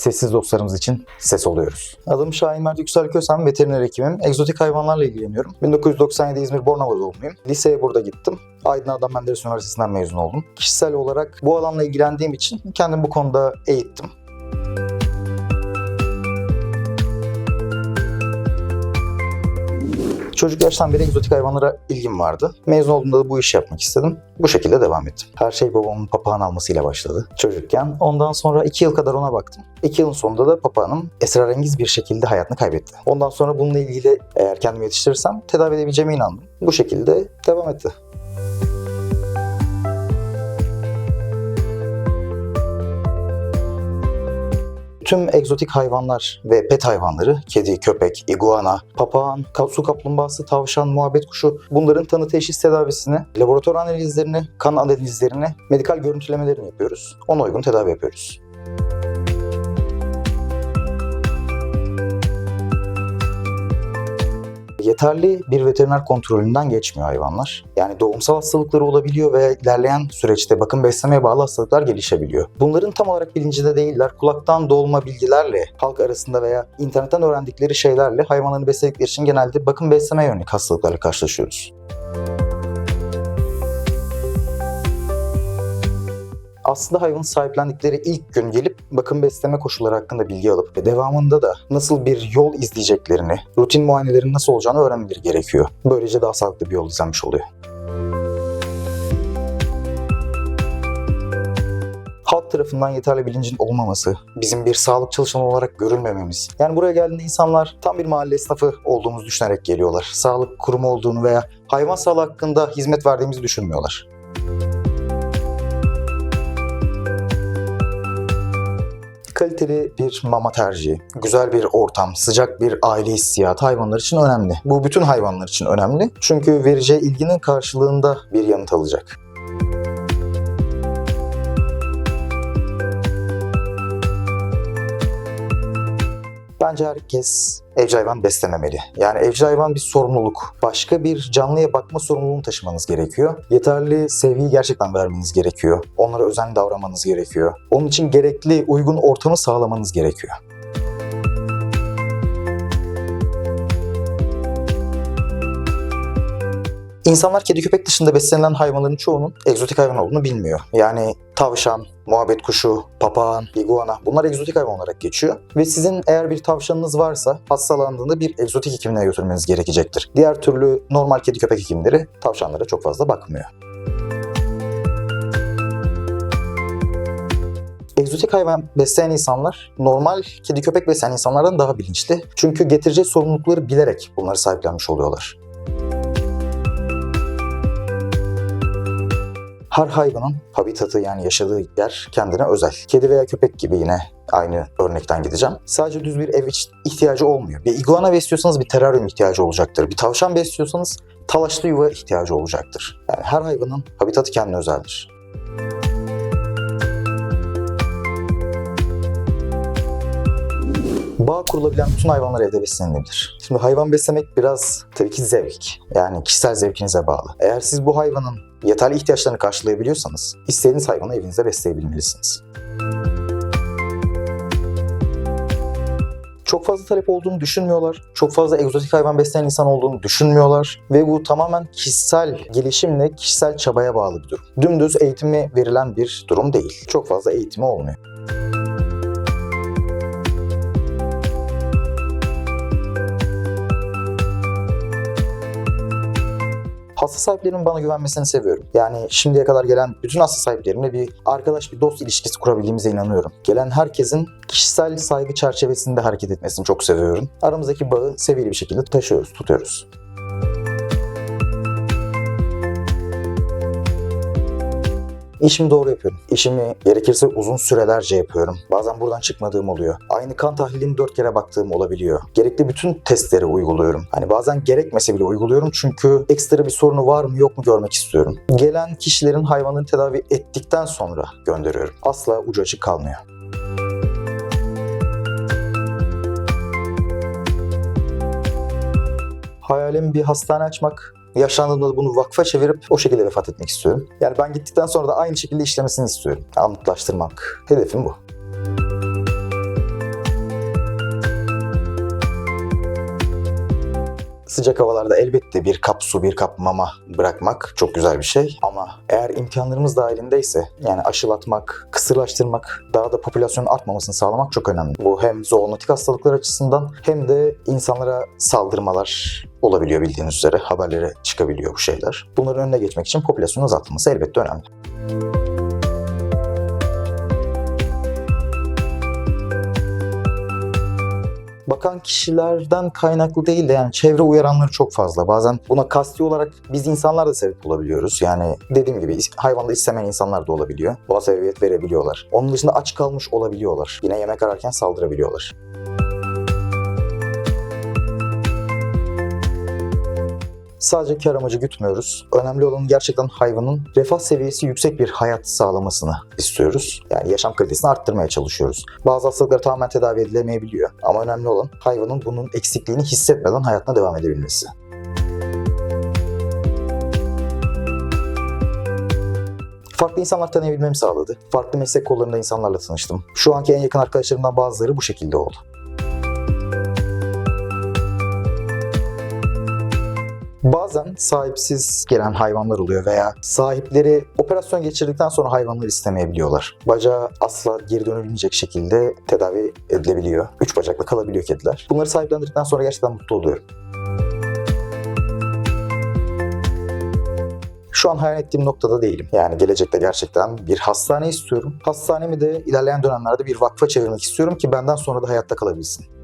sessiz dostlarımız için ses oluyoruz. Adım Şahin Mert Yüksel Kösem, veteriner hekimim. Egzotik hayvanlarla ilgileniyorum. 1997 İzmir Bornova doğumluyum. Liseye burada gittim. Aydın Adnan Menderes Üniversitesi'nden mezun oldum. Kişisel olarak bu alanla ilgilendiğim için kendimi bu konuda eğittim. Çocuk yaştan beri egzotik hayvanlara ilgim vardı. Mezun olduğumda da bu işi yapmak istedim. Bu şekilde devam ettim. Her şey babamın papağan almasıyla başladı çocukken. Ondan sonra 2 yıl kadar ona baktım. 2 yılın sonunda da papağanım esrarengiz bir şekilde hayatını kaybetti. Ondan sonra bununla ilgili eğer kendimi yetiştirirsem tedavi edebileceğime inandım. Bu şekilde devam etti. Tüm egzotik hayvanlar ve pet hayvanları, kedi, köpek, iguana, papağan, su kaplumbağası, tavşan, muhabbet kuşu bunların tanı teşhis tedavisini, laboratuvar analizlerini, kan analizlerini, medikal görüntülemelerini yapıyoruz. Ona uygun tedavi yapıyoruz. Yeterli bir veteriner kontrolünden geçmiyor hayvanlar. Yani doğumsal hastalıkları olabiliyor ve ilerleyen süreçte bakım beslemeye bağlı hastalıklar gelişebiliyor. Bunların tam olarak bilincinde değiller. Kulaktan dolma bilgilerle, halk arasında veya internetten öğrendikleri şeylerle hayvanlarını besledikleri için genelde bakım besleme yönelik hastalıklarla karşılaşıyoruz. Aslında hayvanı sahiplendikleri ilk gün gelip bakım besleme koşulları hakkında bilgi alıp ve devamında da nasıl bir yol izleyeceklerini, rutin muayenelerin nasıl olacağını öğrenmeleri gerekiyor. Böylece daha sağlıklı bir yol izlenmiş oluyor. halk tarafından yeterli bilincin olmaması, bizim bir sağlık çalışanı olarak görülmememiz. Yani buraya geldiğinde insanlar tam bir mahalle esnafı olduğumuzu düşünerek geliyorlar. Sağlık kurumu olduğunu veya hayvan sağlığı hakkında hizmet verdiğimizi düşünmüyorlar. Kaliteli bir mama tercihi, güzel bir ortam, sıcak bir aile hissiyatı hayvanlar için önemli. Bu bütün hayvanlar için önemli. Çünkü vereceği ilginin karşılığında bir yanıt alacak. Bence herkes evcil hayvan beslememeli. Yani evcil hayvan bir sorumluluk. Başka bir canlıya bakma sorumluluğunu taşımanız gerekiyor. Yeterli sevgiyi gerçekten vermeniz gerekiyor. Onlara özenli davranmanız gerekiyor. Onun için gerekli uygun ortamı sağlamanız gerekiyor. İnsanlar kedi köpek dışında beslenilen hayvanların çoğunun egzotik hayvan olduğunu bilmiyor. Yani tavşan, muhabbet kuşu, papağan, iguana bunlar egzotik hayvan olarak geçiyor. Ve sizin eğer bir tavşanınız varsa hastalandığında bir egzotik hekimine götürmeniz gerekecektir. Diğer türlü normal kedi köpek hekimleri tavşanlara çok fazla bakmıyor. Egzotik hayvan besleyen insanlar normal kedi köpek besleyen insanlardan daha bilinçli. Çünkü getireceği sorumlulukları bilerek bunları sahiplenmiş oluyorlar. Her hayvanın habitatı yani yaşadığı yer kendine özel. Kedi veya köpek gibi yine aynı örnekten gideceğim. Sadece düz bir ev ihtiyacı olmuyor. Bir iguana besliyorsanız bir teraryum ihtiyacı olacaktır. Bir tavşan besliyorsanız talaşlı yuva ihtiyacı olacaktır. Yani her hayvanın habitatı kendine özeldir. Bağ kurulabilen bütün hayvanlar evde beslenilebilir. Şimdi hayvan beslemek biraz tabii ki zevk. Yani kişisel zevkinize bağlı. Eğer siz bu hayvanın yeterli ihtiyaçlarını karşılayabiliyorsanız istediğiniz hayvanı evinizde besleyebilmelisiniz. Çok fazla talep olduğunu düşünmüyorlar. Çok fazla egzotik hayvan besleyen insan olduğunu düşünmüyorlar. Ve bu tamamen kişisel gelişimle, kişisel çabaya bağlı bir durum. Dümdüz eğitimi verilen bir durum değil. Çok fazla eğitimi olmuyor. Hasta sahiplerinin bana güvenmesini seviyorum. Yani şimdiye kadar gelen bütün hasta sahiplerimle bir arkadaş, bir dost ilişkisi kurabildiğimize inanıyorum. Gelen herkesin kişisel saygı çerçevesinde hareket etmesini çok seviyorum. Aramızdaki bağı seviyeli bir şekilde taşıyoruz, tutuyoruz. İşimi doğru yapıyorum. İşimi gerekirse uzun sürelerce yapıyorum. Bazen buradan çıkmadığım oluyor. Aynı kan tahlilini dört kere baktığım olabiliyor. Gerekli bütün testleri uyguluyorum. Hani bazen gerekmese bile uyguluyorum çünkü ekstra bir sorunu var mı yok mu görmek istiyorum. Gelen kişilerin hayvanını tedavi ettikten sonra gönderiyorum. Asla ucu açık kalmıyor. Hayalim bir hastane açmak. Yaşlandığımda da bunu vakfa çevirip o şekilde vefat etmek istiyorum. Yani ben gittikten sonra da aynı şekilde işlemesini istiyorum. Anlıklaştırmak. Hedefim bu. Sıcak havalarda elbette bir kap su, bir kap mama bırakmak çok güzel bir şey. Ama eğer imkanlarımız dahilindeyse yani aşılatmak, kısırlaştırmak, daha da popülasyonun artmamasını sağlamak çok önemli. Bu hem zoonotik hastalıklar açısından hem de insanlara saldırmalar olabiliyor bildiğiniz üzere. Haberlere çıkabiliyor bu şeyler. Bunların önüne geçmek için popülasyonun azaltılması elbette önemli. Bakan kişilerden kaynaklı değil de yani çevre uyaranları çok fazla. Bazen buna kasti olarak biz insanlar da sebep olabiliyoruz. Yani dediğim gibi hayvanda istemeyen insanlar da olabiliyor. Buna sebebiyet verebiliyorlar. Onun dışında aç kalmış olabiliyorlar. Yine yemek ararken saldırabiliyorlar. Sadece kar amacı gütmüyoruz. Önemli olan gerçekten hayvanın refah seviyesi yüksek bir hayat sağlamasını istiyoruz. Yani yaşam kalitesini arttırmaya çalışıyoruz. Bazı hastalıklar tamamen tedavi edilemeyebiliyor. Ama önemli olan hayvanın bunun eksikliğini hissetmeden hayatına devam edebilmesi. Farklı insanlar tanıyabilmemi sağladı. Farklı meslek kollarında insanlarla tanıştım. Şu anki en yakın arkadaşlarımdan bazıları bu şekilde oldu. Bazen sahipsiz gelen hayvanlar oluyor veya sahipleri operasyon geçirdikten sonra hayvanları istemeyebiliyorlar. Bacağı asla geri dönülmeyecek şekilde tedavi edilebiliyor. Üç bacakla kalabiliyor kediler. Bunları sahiplendirdikten sonra gerçekten mutlu oluyorum. Şu an hayal ettiğim noktada değilim. Yani gelecekte gerçekten bir hastane istiyorum. Hastanemi de ilerleyen dönemlerde bir vakfa çevirmek istiyorum ki benden sonra da hayatta kalabilsin.